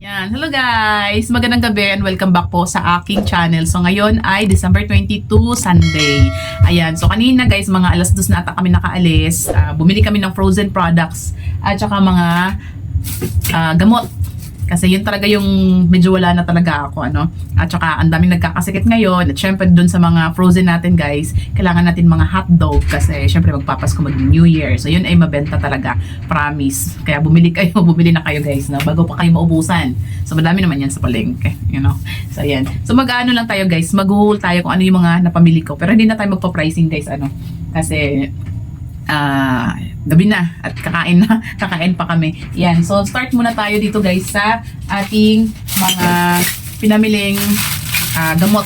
Yan. Hello guys! Magandang gabi and welcome back po sa aking channel. So ngayon ay December 22, Sunday. Ayan. So kanina guys, mga alas dos na ata kami nakaalis. Ah, bumili kami ng frozen products at saka mga ah, gamot. Kasi yun talaga yung medyo wala na talaga ako, ano. At saka ang daming nagkakasikit ngayon. At syempre dun sa mga frozen natin guys, kailangan natin mga hotdog kasi syempre magpapasko mag New Year. So yun ay mabenta talaga. Promise. Kaya bumili kayo, bumili na kayo guys, no? Bago pa kayo maubusan. So madami naman yan sa palengke, you know. So yan. So mag-ano lang tayo guys, mag-haul tayo kung ano yung mga napamili ko. Pero hindi na tayo magpa-pricing guys, ano. Kasi ah gabi na at kakain na kakain pa kami. Yan so start muna tayo dito guys sa ating mga pinamiling ah, gamot.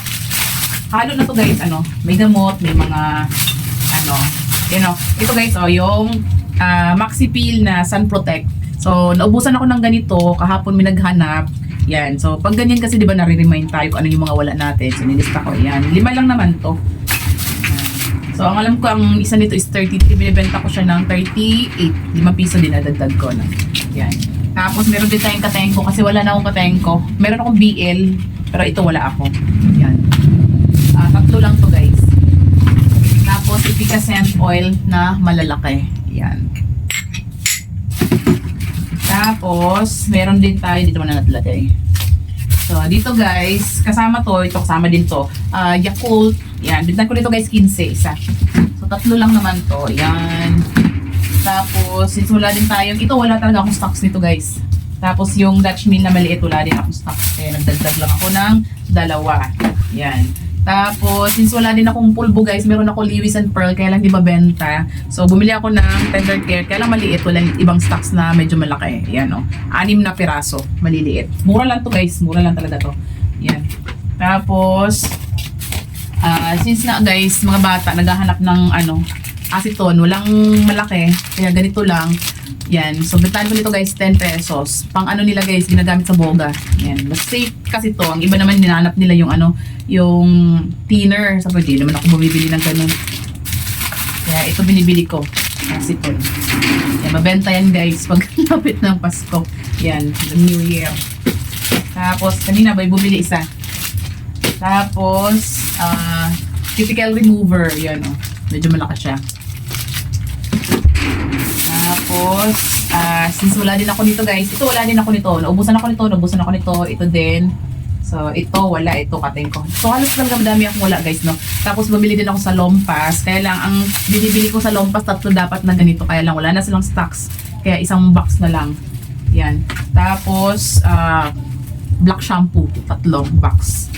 Halo na to guys ano may gamot may mga ano you know. Ito guys oh yung ah, Maxi Peel na Sun Protect. So naubusan ako ng ganito kahapon may yan so pag ganyan kasi di ba nare-remind tayo kung ano yung mga wala natin. So nilista ko yan. Lima lang naman to So, ang alam ko, ang isa nito is 33. Binibenta ko siya ng 38. 5 piso din nadagdag ko. No? Yan. Tapos, meron din tayong katengko kasi wala na akong katengko. Meron akong BL, pero ito wala ako. Yan. Ah, tatlo lang to guys. Tapos, efficacent oil na malalaki. Yan. Tapos, meron din tayo, dito mo na natalagay. So, dito guys, kasama to, ito kasama din to. Ah, Yakult, yan. Bintan ko dito guys, 15 isa. So, tatlo lang naman to. Yan. Tapos, since wala din tayong, ito wala talaga akong stocks nito guys. Tapos, yung Dutch meal na maliit, wala din akong stocks. Kaya nagdagdag lang ako ng dalawa. Yan. Tapos, since wala din akong pulbo guys, meron ako Lewis and Pearl, kaya lang di mabenta. So, bumili ako ng Tender Care, kaya lang maliit, walang ibang stocks na medyo malaki. Yan o. Anim na piraso, maliliit. Mura lang to guys, mura lang talaga to. Yan. Tapos, ah since na guys, mga bata, naghahanap ng ano, aceton, walang malaki, kaya ganito lang. Yan. So, bentahan ko nito guys, 10 pesos. Pang ano nila guys, ginagamit sa boga. Yan. Mas safe kasi to. Ang iba naman, ninanap nila yung ano, yung thinner. Sabi, di naman ako bumibili ng ganun. Kaya ito binibili ko. Aceton. Yan, mabenta yan guys pag lapit ng Pasko. Yan, the New Year. Tapos, kanina ba, bumili isa. Tapos, ah, cuticle remover. Yan, oh. Medyo malakas siya. Tapos, ah, since wala din ako nito guys, ito wala din ako nito. Naubusan ako nito, naubusan ako nito, ito din. So, ito wala, ito kating ko. So, halos lang madami akong wala guys, no? Tapos, bumili din ako sa Lompas. Kaya lang, ang binibili ko sa Lompas, tatlo dapat na ganito. Kaya lang, wala na silang stocks. Kaya isang box na lang. Yan. Tapos, ah, black shampoo, tatlong box.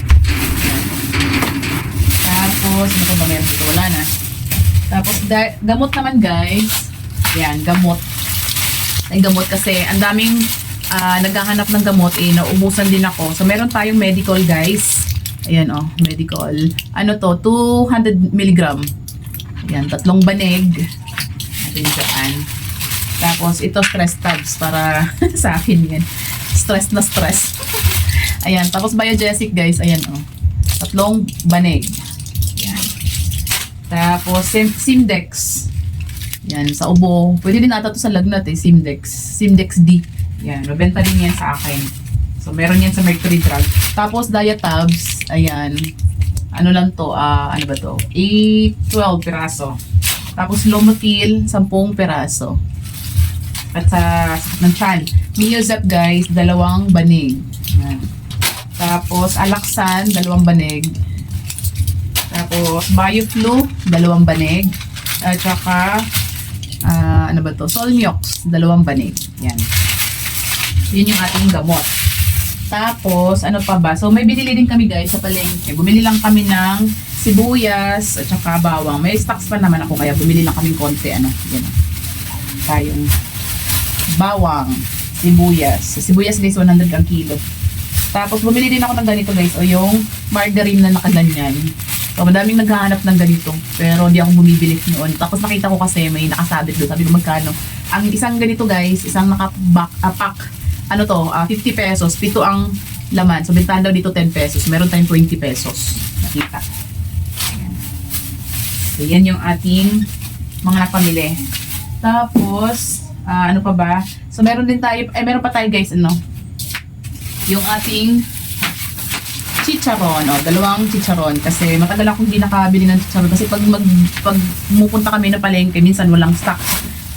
Tapos, ano pa ba meron dito? Wala na. Tapos, gamot naman guys. Yan, gamot. Ay, gamot kasi ang daming ah, naghahanap ng gamot eh, naubusan din ako. So, meron tayong medical guys. Ayan oh, medical. Ano to? 200 milligram. Ayan, tatlong banig. Natin dyan. Tapos, ito stress tabs para sa akin yan. Stress na stress. Ayan, tapos biogesic guys. Ayan oh. Tatlong banig. Ayan. Tapos, Sim Simdex. Yan, sa ubo. Pwede din ata to sa lagnat eh, Simdex. Simdex D. Yan, mabenta din yan sa akin. So, meron yan sa Mercury Drug. Tapos, Diatabs. Ayan. Ano lang to? ah ano ba to? 8, 12 piraso. Tapos, Lomotil, 10 piraso. At sa sakit ng chan. Miozap guys, dalawang banig. Yan. Tapos, Alaxan, dalawang banig. Tapos, Bioflu, dalawang banig. At saka, ah, ano ba to? Solmiox, dalawang banig. Yan. Yun yung ating gamot. Tapos, ano pa ba? So, may binili din kami guys sa palengke. Bumili lang kami ng sibuyas at saka bawang. May stocks pa naman ako kaya bumili lang kami konti. Ano, yan. Tayong bawang, sibuyas. So, sibuyas guys, 100 ang kilo. Tapos, bumili din ako ng ganito guys. O yung margarine na nakaganyan. So, madaming naghahanap ng ganito. Pero, hindi ako bumibili noon. Tapos, nakita ko kasi may nakasabit doon. Sabi ko, magkano? Ang isang ganito guys, isang nakapack, uh, pack, ano to, ah, 50 pesos. Pito ang laman. So, bentahan daw dito 10 pesos. Meron tayong 20 pesos. Nakita. So, yan yung ating mga napamili. Tapos, ah, ano pa ba? So, meron din tayo, eh, meron pa tayo guys, ano? yung ating chicharon, o dalawang chicharon kasi matagal akong hindi nakabili ng chicharon kasi pag mag pag mupunta kami na palengke minsan walang stock.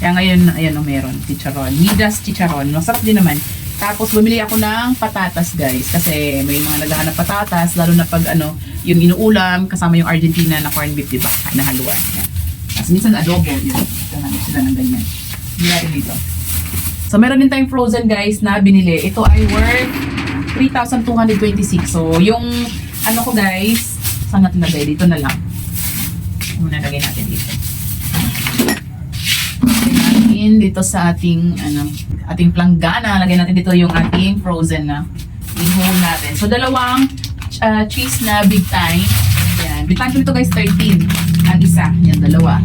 Kaya ngayon ayan o meron chicharon. Midas chicharon. Masarap din naman. Tapos bumili ako ng patatas guys kasi may mga naghahanap patatas lalo na pag ano yung inuulam kasama yung Argentina na corned beef diba? Na haluan. Yan. Minsan adobo yun. Ganun sila ng ganyan. Natin dito. So meron din tayong frozen guys na binili. Ito ay worth 3,226. So, yung ano ko guys, saan natin lagay? Dito na lang. Muna lagay natin dito. Lagay natin dito sa ating, ano, ating planggana. Lagay natin dito yung ating frozen na ihong natin. So, dalawang uh, cheese na big time. Yan. Big time ito guys, 13. Ang isa. Yan, dalawa.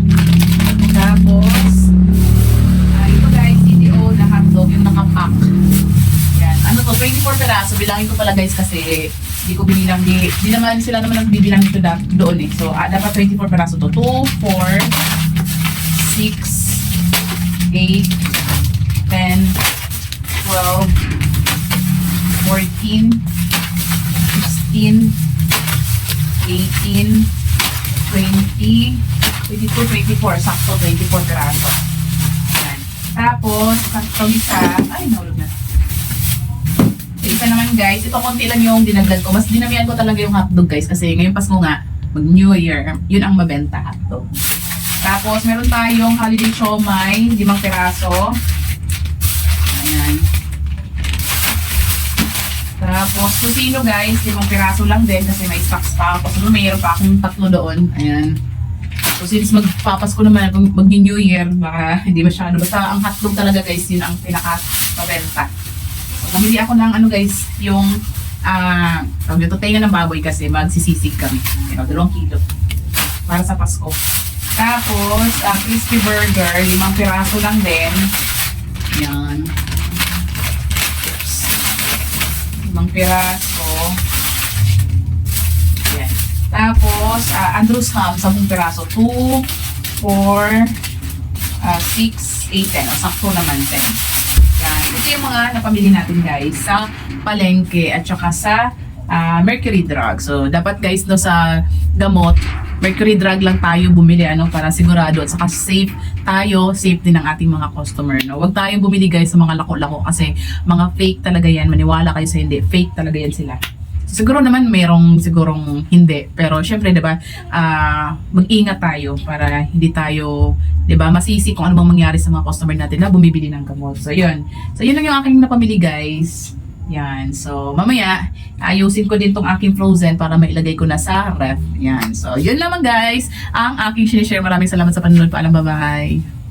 24 peraso. Bilangin ko pala guys kasi hindi ko binilang. Di, di naman sila naman ang bibilang ito da, doon eh. So, ah, dapat 24 peraso to. 2, 4, 6, 8, 10, 12, 14, 16, 18, 20, 22, 24. Sakto, 24 peraso. Yan. Tapos, sakto isa. Ay, nahulog na. Isa naman guys, ito konti lang yung dinagdag ko. Mas dinamihan ko talaga yung hotdog guys kasi ngayong Pasko nga, mag New Year, yun ang mabenta hotdog. Tapos meron tayong holiday siomay, limang piraso. Ayan. Tapos susino guys, limang piraso lang din kasi may stocks pa ako. Mayroon pa akong tatlo doon. Ayan. So since magpapasko naman, mag New Year, baka hindi masyado. Basta ang hotdog talaga guys, yun ang pinaka mabenta. So, bumili ako ng ano guys, yung ah, uh, dito tenga ng baboy kasi magsisisig kami. Pero dalawang kilo. Para sa Pasko. Tapos, ah, crispy burger, limang piraso lang din. Yan. Oops. Limang piraso. Yan. Tapos, ah, Andrews ham, 10 piraso. 2, 4, ah, 6, 8, 10. O, sakto naman 10. Ito yung mga napamili natin guys sa palengke at saka sa ah, Mercury Drug. So, dapat guys no sa gamot, Mercury Drug lang tayo bumili ano para sigurado at saka safe tayo, safe din ang ating mga customer. No? Huwag tayong bumili guys sa mga lako-lako kasi mga fake talaga yan. Maniwala kayo sa hindi. Fake talaga yan sila. Siguro naman merong sigurong hindi. Pero syempre, 'di ba? ah, mag-ingat tayo para hindi tayo, 'di ba, masisi kung ano bang mangyari sa mga customer natin na bumibili ng gamot. So 'yun. So 'yun lang yung aking napamili, guys. Yan. So, mamaya, ayusin ko din tong aking frozen para mailagay ko na sa ref. Yan. So, yun lamang guys, ang aking sinishare. Maraming salamat sa panonood. Paalam, bye-bye.